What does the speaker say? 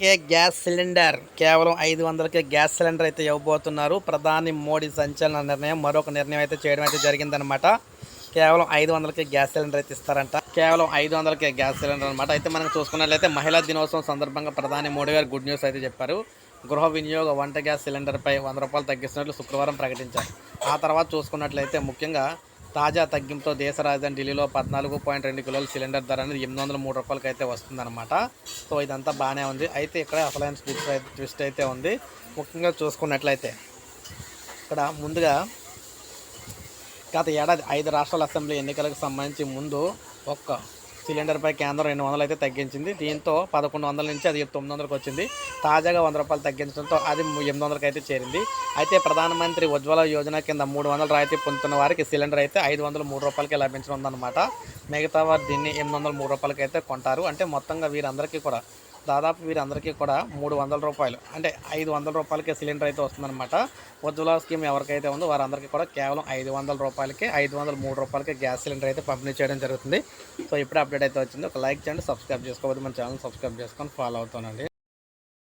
వందలకే gas cylinder. కేవలం ఐదు వందలకే గ్యాస్ సిలిండర్ అయితే ఇవ్వబోతున్నారు. ప్రధాని మోడీ సంచలన నిర్ణయం మరొక నిర్ణయం అయితే చేయడం అయితే జరిగిందనమాట కేవలం ఐదు వందలకే గ్యాస్ సిలిండర్ అయితే ఇస్తారంట. కేవలం ఐదు వందలకే గ్యాస్ సిలిండర్ అనమాట అయితే మనం చూసుకున్నట్లయితే మహిళా దినోత్సవం సందర్భంగా ప్రధాని మోడీ గారు గుడ్ న్యూస్ అయితే చెప్పారు. గృహ వినియోగ వంట గ్యాస్ సిలిండర్పై వంద రూపాయలు తగ్గిస్తున్నట్లు శుక్రవారం ప్రకటించారు. ఆ తర్వాత చూసుకున్నట్లయితే ముఖ్యంగా తాజా తగ్గింపుతో దేశ రాజధాని ఢిల్లీలో పద్నాలుగు పాయింట్ రెండు కిలోల సిలిండర్ ధర అనేది ఎనిమిది వందల మూడు రూపాయలకి అయితే వస్తుందన్నమాట. సో ఇదంతా బాగానే ఉంది. అయితే ఇక్కడ అసలైన ట్విస్ట్ ట్విస్ట్ అయితే ఉంది. ముఖ్యంగా చూసుకున్నట్లయితే ఇక్కడ ముందుగా గత ఏడాది ఐదు రాష్ట్రాల అసెంబ్లీ ఎన్నికలకు సంబంధించి ముందు ఒక్క సిలిండర్పై కేంద్రం రెండు వందలు అయితే తగ్గించింది. దీంతో పదకొండు వందల నుంచి అది తొమ్మిది వందలకు వచ్చింది. తాజాగా వంద రూపాయలు తగ్గించడంతో అది ఎనిమిది వందలకి అయితే చేరింది. అయితే ప్రధానమంత్రి ఉజ్వల యోజన కింద మూడు వందల రాయితీ పొందుతున్న వారికి సిలిండర్ అయితే ఐదు వందలు మూడు రూపాయలకి లభించనుందన్నమాట. మిగతా వారు దీన్ని ఎనిమిది వందల మూడు రూపాయలకి అయితే కొంటారు. అంటే మొత్తంగా వీరందరికీ కూడా దాదాపు వీరందరికీ కూడా మూడు వందల రూపాయలు అంటే ఐదు వందల రూపాయలకే సిలిండర్ అయితే వస్తుందన్నమాట. ఉజ్వలా స్కీమ్ ఎవరికైతే ఉందో వారందరికీ కూడా కేవలం ఐదు వందల రూపాయలకి ఐదు వందల మూడు రూపాయలకి గ్యాస్ సిలిండర్ అయితే పంపిణీ చేయడం జరుగుతుంది. సో ఇప్పుడే అప్డేట్ అయితే వచ్చింది. ఒక లైక్ చేయండి సబ్స్క్రైబ్ చేసుకోవద్దు. మన ఛానల్ సబ్స్క్రైబ్ చేసుకొని ఫాలో అవుతానండి.